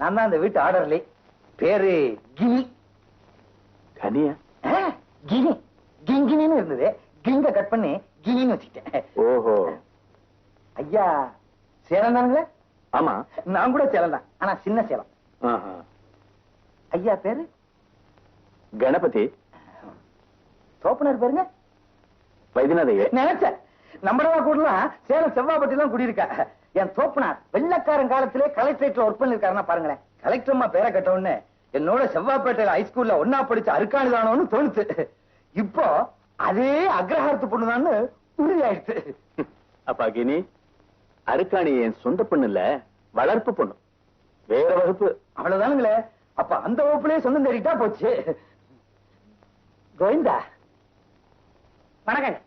நான் தான் இந்த வீட்டு ஆர்டர்லி. பேரு கினி. கனியா? கினி. கிங்கினின்னு இருந்தது. கிங்க கட் பண்ணி கினின்னு வச்சுக்கிட்டேன். ஓஹோ. ஐயா சேலம் தானுங்களே? ஆமா. நான் கூட சேலம் தான். ஆனா சின்ன சேலம். ஐயா பேரு? கணபதி. தோப்பனர் பேருங்க? வைத்தியநாதையே நினைச்சேன். நம்மளவா கூடலாம் சேலம் செவ்வாப்பட்டி எல்லாம் குடியிருக்கா. என் தோப்பனார் வெள்ளக்காரன் காலத்திலே கலெக்டரேட்ல ஒர்க் பண்ணிருக்காருன்னா பாருங்களேன். கலெக்டர்மா பேரை கட்ட உடனே என்னோட செவ்வாப்பேட்டையில ஹைஸ்கூல்ல ஒன்னா படிச்ச அருக்காணி தானோன்னு தோணுச்சு. இப்போ அதே அக்ரஹாரத்து பொண்ணுதான்னு உறுதி ஆயிடுச்சு அப்பா கினி அருக்காணி என் சொந்த பொண்ணு இல்ல வளர்ப்பு பொண்ணு. வேற வகுப்பு. அவ்வளவுதானுங்களே. அப்ப அந்த வகுப்புலயே சொந்தம் தேடிட்டா போச்சு. கோவிந்தா வணக்கங்க.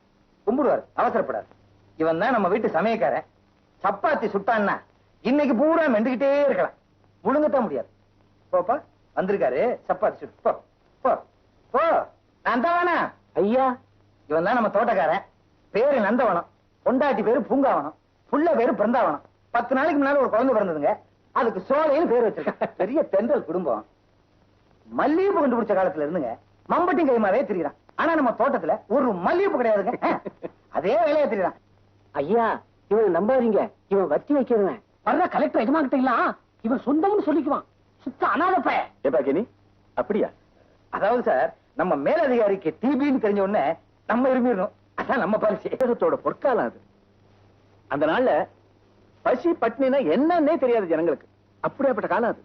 கும்பிடுவார். அவசரப்படாது. இவன் தான் நம்ம வீட்டு சமயக்காரன். சப்பாத்தி சுட்டான்னா இன்னைக்கு பூரா மெண்டுகிட்டே இருக்கலாம். முழுங்கத்தான் முடியாது. போப்பா வந்திருக்காரு. சப்பாத்தி சுட்டு. போ போ போ. நான் தான் வேணா. ஐயா. இவன் தான் நம்ம தோட்டக்காரன். பேரு நந்தவனம். பொண்டாட்டி பேரு பூங்காவனம். புள்ள பேரு பிருந்தாவனம். பத்து நாளைக்கு முன்னால ஒரு குழந்தை பிறந்ததுங்க. அதுக்கு சோலைன்னு பேர் வச்சிருக்கேன். பெரிய தென்றல் குடும்பம். மல்லிகைப்பூ கண்டுபிடிச்ச காலத்துல இருந்துங்க. மம்பட்டி கைமாவே திரியறான். ஆனா நம்ம தோட்டத்துல ஒரு மல்லிகைப்பூ கிடையாதுங்க. அதே வேலையா திரியறான் ஐயா இவன் நம்பாதீங்க. இவன் வத்தி வைக்கிறவன். வர்ற கலெக்டர் எஜமா கிட்ட இல்ல இவன் சொந்தம்னு சொல்லிக்குவான். சுத்த அனாத பைய. ஏப்பா கினி அப்படியா? அதாவது சார் நம்ம மேலதிகாரிக்கு டிபின்னு தெரிஞ்ச உடனே நம்ம இருமிடணும். அதான் நம்ம பரிசு உலகத்தோட பொற்காலம் அது. அந்த நாள்ல பசி பட்னினா என்னன்னே தெரியாது ஜனங்களுக்கு. அப்படியாப்பட்ட காலம் அது.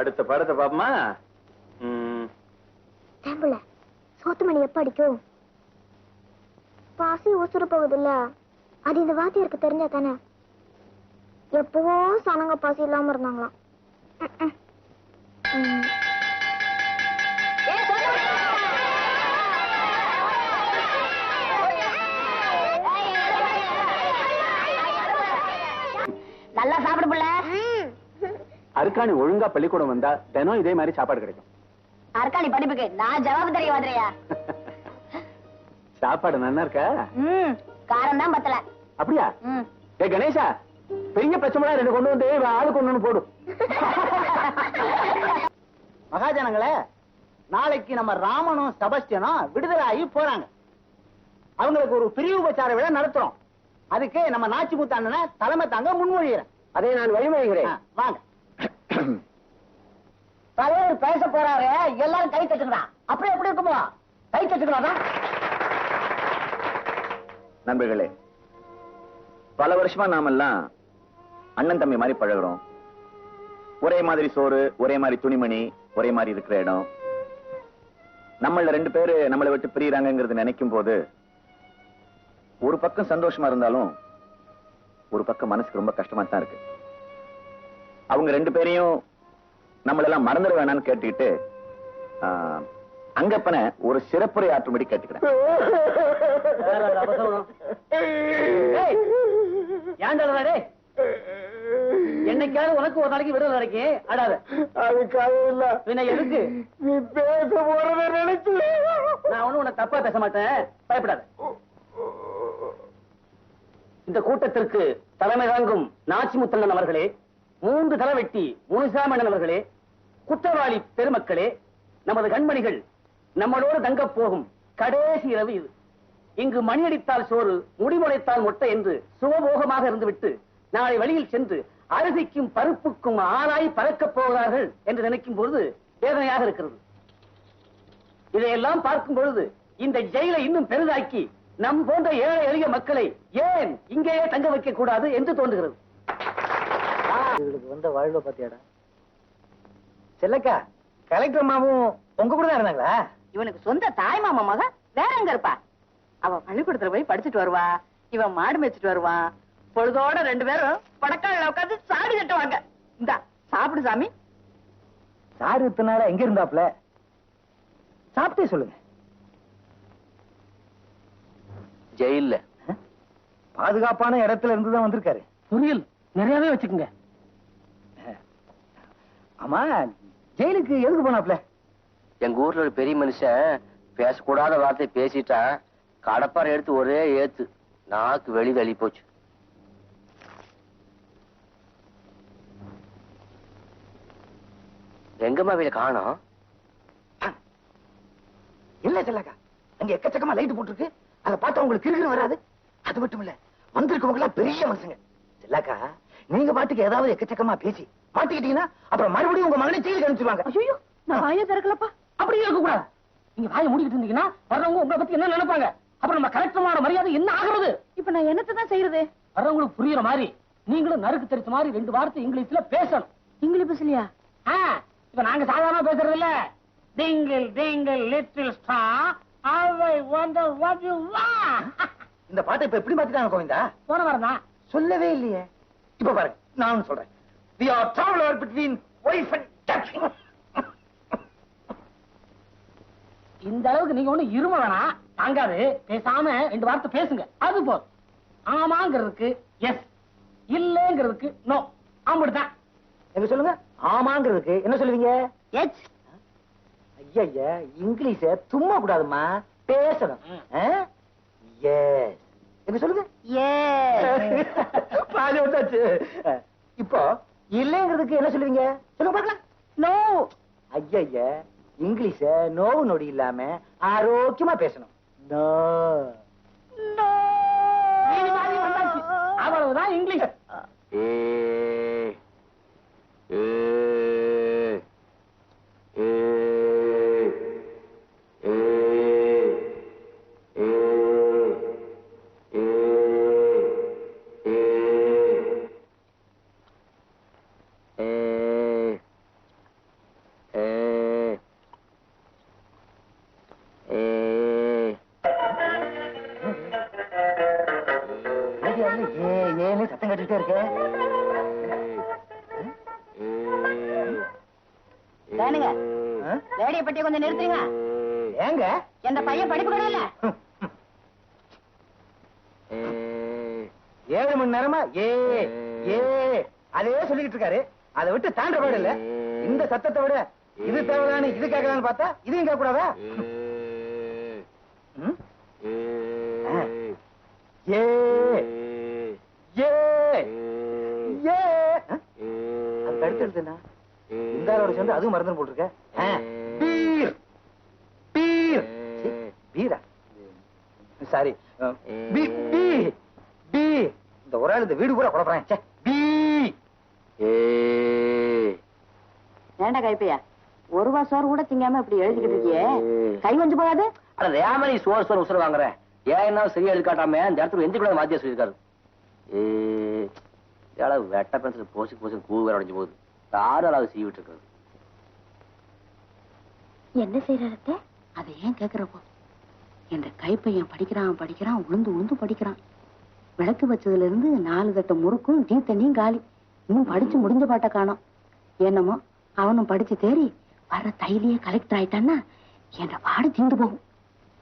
அடுத்த படத்தை பாப்பமா டேம்புல சோத்து மணி எப்ப அடிக்கும்? பாசி உசுறு போகுதுல்ல. அது இந்த வாத்தியாருக்கு தெரிஞ்சா தானே? எப்பவோ சனங்க பாசி இல்லாம இருந்தாங்களாம். நல்லா சாப்பிடு புள்ள. அருக்காணி ஒழுங்கா பள்ளிக்கூடம் வந்தா தினம் இதே மாதிரி சாப்பாடு கிடைக்கும். அர்க்காணி படிப்புக்கு நான் ஜவாபு தெரிய வந்துறியா சாப்பாடு நல்லா இருக்கா? ம் காரம் தான் பத்தல. அப்படியா? ம். ஏ கணேசா பெரிய பச்சை ரெண்டு கொண்டு வந்து ஆளுக்கு ஒண்ணு போடும் மகாஜனங்களே நாளைக்கு நம்ம ராமனும் செபஸ்டியனும் விடுதலை ஆகி போறாங்க. அவங்களுக்கு ஒரு பிரிவு உபச்சார விழா நடத்துறோம். அதுக்கு நம்ம நாச்சி முத்தாண்டனை தலைமை தாங்க முன்மொழிகிறேன். அதை நான் வழிமொழிகிறேன் வாங்க. தலைவர் பேச போறாரு எல்லாரும் கை தட்டுக்கிறான் அப்படி எப்படி இருக்குமோ? கை தட்டுக்கிறான் நண்பர்களே பல வருஷமா நாமெல்லாம் அண்ணன் தம்பி மாதிரி பழகுறோம். ஒரே மாதிரி சோறு ஒரே மாதிரி துணிமணி ஒரே மாதிரி இருக்கிற இடம். நம்மள ரெண்டு பேரு நம்மளை விட்டு பிரியறாங்கிறது நினைக்கும் போது ஒரு பக்கம் சந்தோஷமா இருந்தாலும் ஒரு பக்கம் மனசுக்கு ரொம்ப கஷ்டமா தான் இருக்கு. அவங்க ரெண்டு பேரையும் நம்மளெல்லாம் மறந்துட வேணாம்னு கேட்டுக்கிட்டு அங்கப்பனை ஒரு சிறப்புரை ஆற்றும்படி கேட்டுக்கிறேன். ஏன்டா என்னைக்காவது உனக்கு ஒரு நாளைக்கு விடுதலை கிடைக்கும் அடாத. அதுக்காக இல்ல பின்ன எதுக்கு? நீ பேச போறத நினைச்சு. நான் ஒண்ணும் உன்னை தப்பா பேச மாட்டேன். பயப்படாத. இந்த கூட்டத்திற்கு தலைமை தாங்கும் நாச்சிமுத்தண்ணன் அவர்களே மூன்று தலைவெட்டி முனுசாமணன் அவர்களே குற்றவாளி பெருமக்களே நமது கண்மணிகள் நம்மளோடு தங்கப் போகும் கடைசி இரவு இது. இங்கு மணியடித்தால் சோறு முடிமுளைத்தால் மொட்டை என்று சுகபோகமாக இருந்துவிட்டு நாளை வழியில் சென்று அரிசிக்கும் பருப்புக்கும் ஆளாய் பறக்கப் போகிறார்கள் என்று நினைக்கும் பொழுது வேதனையாக இருக்கிறது. இதையெல்லாம் பார்க்கும் பொழுது இந்த ஜெயிலை இன்னும் பெரிதாக்கி நம் போன்ற ஏழை எளிய மக்களை ஏன் இங்கேயே தங்க வைக்க கூடாது என்று தோன்றுகிறது. வந்த வாழ்வை பத்தியாடா செல்லக்கா கலெக்டர் மாமும் உங்க கூட தான் இருந்தாங்களா? இவனுக்கு சொந்த தாய் மாமா மக வேற எங்க இருப்பா? அவ பள்ளிக்கூடத்துல போய் படிச்சுட்டு வருவா. இவன் மாடு மேய்ச்சிட்டு வருவான். பொழுதோட ரெண்டு பேரும் படக்கால உட்காந்து சாடி கட்டுவாங்க இந்தா சாப்பிடு சாமி. சாரு இத்தனை நாளா எங்க இருந்தாப்ல சாப்பிட்டே சொல்லுங்க. ஜெயில்ல. பாதுகாப்பான இடத்துல இருந்து தான் வந்திருக்காரு. புரியல் நிறையவே வச்சுக்கோங்க. ஆமா ஜெயிலுக்கு எதுக்கு போனாப்ல எங்க ஊர்ல ஒரு பெரிய மனுஷன் பேசக்கூடாத வார்த்தை பேசிட்டா கடப்பாறை எடுத்து ஒரே ஏத்து. நாக்கு வெளி தள்ளி போச்சு. எங்கம்மா வீட காணும்? இல்ல செல்லக்கா அங்க எக்கச்சக்கமா லைட் போட்டுருக்கு. அதை பார்த்தா உங்களுக்கு கிருகிரு வராது. அது மட்டும் இல்ல வந்திருக்கவங்க எல்லாம் பெரிய மனுஷங்க. செல்லக்கா நீங்க பாட்டுக்கு ஏதாவது எக்கச்சக்கமா பேசி மாட்டிக்கிட்டீங்கன்னா அப்புறம் மறுபடியும் உங்க மகனை ஜெயிலுக்கு அனுப்பிச்சிருவாங்க. ஐயோ நான் வாயை திறக்கலப்பா. அப்படி இருக்க கூடாது நீங்க வாயை மூடிக்கிட்டு இருந்தீங்கன்னா வர்றவங்க உங்களை பத்தி என்ன நினைப்பாங்க? அப்புறம் நம்ம கலெக்டரோட மரியாதை என்ன ஆகுறது? இப்ப நான் என்னத்தை தான் செய்யறது? வர்றவங்களுக்கு புரியுற மாதிரி நீங்களும் நறுக்கு தெரிச்ச மாதிரி ரெண்டு வார்த்தை இங்கிலீஷ்ல பேசணும். இங்கிலீஷ் பேசலையா? ஆ, இப்ப நாங்க சாதாரண பேசுறது இல்ல. Twinkle twinkle little star how I wonder what you இந்த பாட்டை இப்ப எப்படி மாத்திட்டாங்க கோவிந்தா? போன வாரம் தான். சொல்லவே இல்லையே. இப்ப பாருங்க நான் சொல்றேன். We are traveler between wife and husband இந்த அளவுக்கு நீங்க ஒண்ணு இரும வேணாம் தாங்காது. பேசாம ரெண்டு வார்த்தை பேசுங்க. அது போதும். ஆமாங்கிறதுக்கு எஸ் இல்லங்கிறதுக்கு நோ அப்படித்தான் எங்க சொல்லுங்க? ஆமாங்கிறதுக்கு என்ன சொல்லுவீங்க? எச் ஐயா இங்கிலீஷ தும்மா கூடாதும்மா. பேசணும். எங்க சொல்லுங்க? ஏ பாதி வந்தாச்சு. இப்போ இல்லைங்கிறதுக்கு என்ன சொல்லுவீங்க? சொல்லுங்க பார்க்கலாம். நோ ஐயா இங்கிலீஷ நோவு நொடி இல்லாம ஆரோக்கியமா பேசணும். அவ்வளவுதான் இங்கிலீஷ். ஏ ஏன்னு சத்தம் கட்டிட்டே இருக்க வேணுங்க பட்டியை கொஞ்சம் நிறுத்துறீங்க? ஏங்க? எந்த பையன் படிப்பு கூட இல்ல. ஏழு மணி நேரமா? ஏ ஏ. அதே சொல்லிக்கிட்டு இருக்காரு. அதை விட்டு தாண்ட பாடு இல்ல. இந்த சத்தத்தை விட இது தேவைதானு இது கேட்கலான்னு பார்த்தா இதையும் கேட்க கூடாதா ஏ ஏ ஆ? அடுத்து எழுதுனா சேர்ந்து அதுவும் மறந்து போட்டிருக்க. ஆ, பீர். பீர். சீ, பீரா. Sorry. Ah, B B B. இந்த ஒரு ஆள் இந்த வீடு பூரா குழப்பறேன். பி. ஏண்டா கைப்பையா ஒரு ரூபா சோறு கூட திங்காம இப்படி எழுதிக்கிட்டு இருக்கியே? கை வந்து போகாது. அட ஏமரி சோறு சோறு உசுர வாங்குற. ஏன் என்ன சரியா எழுதிக்காட்டாம இந்த இடத்துல எந்த கூட மாத்தியா சொல்லியிருக்காரு. ஏ. ஏடா வெட்ட பென்சில் போசி போசி கூ வேற உடைஞ்சு போகுது. யாரும் அளவு சீ விட்டு இருக்காரு. என்ன செய்யறது அதை ஏன் கேக்குறப்போ? என்ற கைப்பையன் படிக்கிறான் படிக்கிறான் உளுந்து உளுந்து படிக்கிறான். விளக்கு வச்சதுல இருந்து நாலு தட்ட முறுக்கும் டீ தண்ணியும் காலி. இன்னும் படிச்சு முடிஞ்ச பாட்ட காணோம். என்னமோ அவனும் படிச்சு தேறி வர தைலியே கலெக்டர் ஆயிட்டான்னா என்ற பாடு தீண்டு போகும்.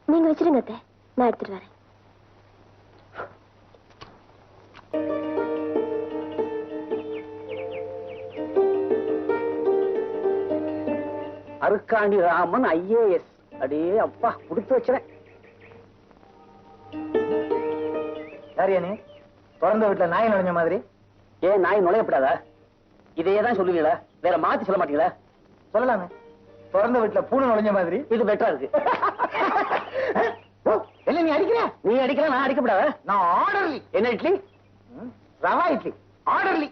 நீங்க வச்சிருங்க அத்தை. நான் எடுத்துட்டு வரேன். அருக்காண்டி ராமன் ஐஏஎஸ். அடே அப்பா கொடுத்து வச்சுறேன். யாரியா நீ திறந்த வீட்டுல நாய் நுழைஞ்ச மாதிரி. ஏன் நாய் நுழையப்படாதா? இதையே தான் சொல்லுவீங்களா? வேற மாத்தி சொல்ல மாட்டீங்களா? சொல்லலாமே. திறந்த வீட்டுல பூனை நுழைஞ்ச மாதிரி. இது பெட்டரா இருக்கு. இல்ல நீ அடிக்கிற? நீ அடிக்கலாம் நான் அடிக்கப்படாதா? நான் ஆர்டர்லி என்ன இட்லி? ரவா இட்லி. ஆர்டர்லி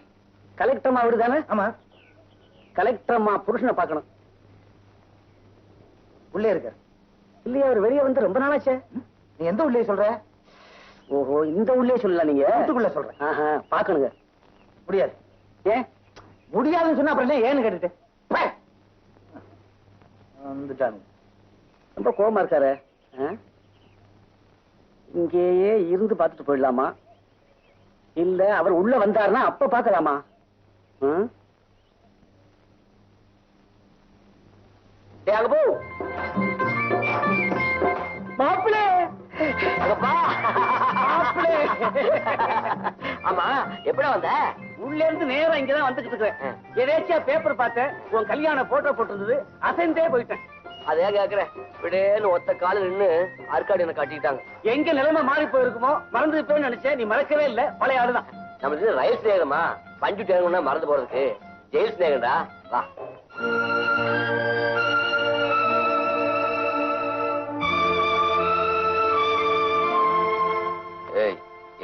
கலெக்டர் அம்மா வீடு தானே? ஆமா. கலெக்டர் அம்மா புருஷனை பார்க்கணும். உள்ளே இருக்க. இல்லையா அவர் வெளியே வந்து ரொம்ப நாளாச்சே. நீ எந்த உள்ளே சொல்ற? ஓஹோ இந்த உள்ளே சொல்லலாம் நீங்க. வீட்டுக்குள்ள சொல்றேன். பாக்கணுங்க முடியாது. ஏன்? முடியாதுன்னு சொன்னா அப்புறம் ஏன்னு கேட்டுட்டு. வந்துட்டாங்க. ரொம்ப கோவமா இருக்காரு? இங்கேயே இருந்து பார்த்துட்டு போயிடலாமா? இல்ல அவர் உள்ள வந்தாருன்னா அப்ப பார்க்கலாமா? ம்? மாப்பிளே. ஆமா எப்படா வந்த? உள்ள இருந்து நேரா இங்கதான் வந்துகிட்டு இருக்கேன். எதேச்சியா பேப்பர் பார்த்தேன். உன் கல்யாண போட்டோ போட்டிருந்தது. அசைந்தே போயிட்டேன். அதே கேக்குறேன். விடேன்னு ஒத்த கால நின்னு ஆற்காடு என்ன காட்டிட்டாங்க எங்க நிலைமை மாறி போயிருக்குமோ? மறந்து போய் நினைச்சேன். நீ மறக்கவே இல்ல. பழைய ஆளுதான். நம்ம ரயில் ஸ்நேகமா பஞ்சு டேங்கம்னா மறந்து போறதுக்கு. ஜெயில் ஸ்நேகம்டா வா.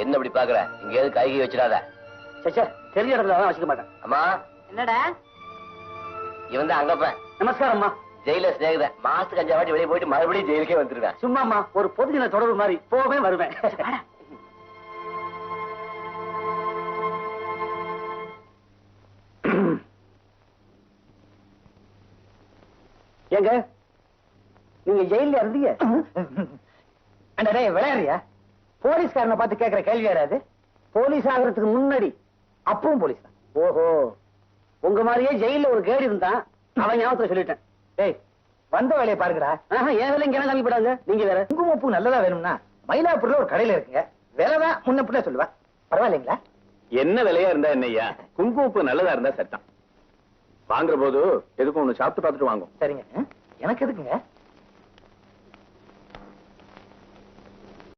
என்ன இப்படி பாக்குற இங்க எது கை கை வச்சிடாத. சச்சா தெரிஞ்ச இடத்துல வச்சுக்க மாட்டேன். அம்மா. என்னடா? இவன் தான் அங்கப்பன். நமஸ்காரம்மா. ஜெயில சிநேகிதன். மாசத்துக்கு அஞ்சு வாட்டி வெளியே போயிட்டு மறுபடியும் ஜெயிலுக்கே வந்துருவேன். சும்மாம்மா ஒரு பொதுஜன தொடர்பு மாதிரி போவேன் வருவேன். ஏங்க நீங்க ஜெயில இருந்தீங்க? விளையாடுறியா? போலீஸ்காரனை பார்த்து கேட்கிற கேள்வி யாராது போலீஸ் ஆகிறதுக்கு முன்னாடி அப்பவும் போலீஸ் தான். ஓஹோ. உங்க மாதிரியே ஜெயில ஒரு கேடி இருந்தான் அவன் ஞாபகத்துல சொல்லிட்டேன். டேய் வந்த வேலையை பாருங்கடா. ஆஹா, என் வேலை இங்க என்ன காமிப்படாங்க நீங்க வேற? குங்குமப்பூ நல்லதா வேணும்னா மயிலாப்பூர்ல ஒரு கடையில இருக்குங்க. விலைதான் முன்ன பின்ன சொல்லுவா. பரவாயில்லைங்களா? என்ன விலையா இருந்தா என்னய்யா குங்குமப்பு நல்லதா இருந்தா சட்டம். வாங்குற போது எதுக்கும் ஒண்ணு சாப்பிட்டு பார்த்துட்டு வாங்கும். சரிங்க. எனக்கு எதுக்குங்க?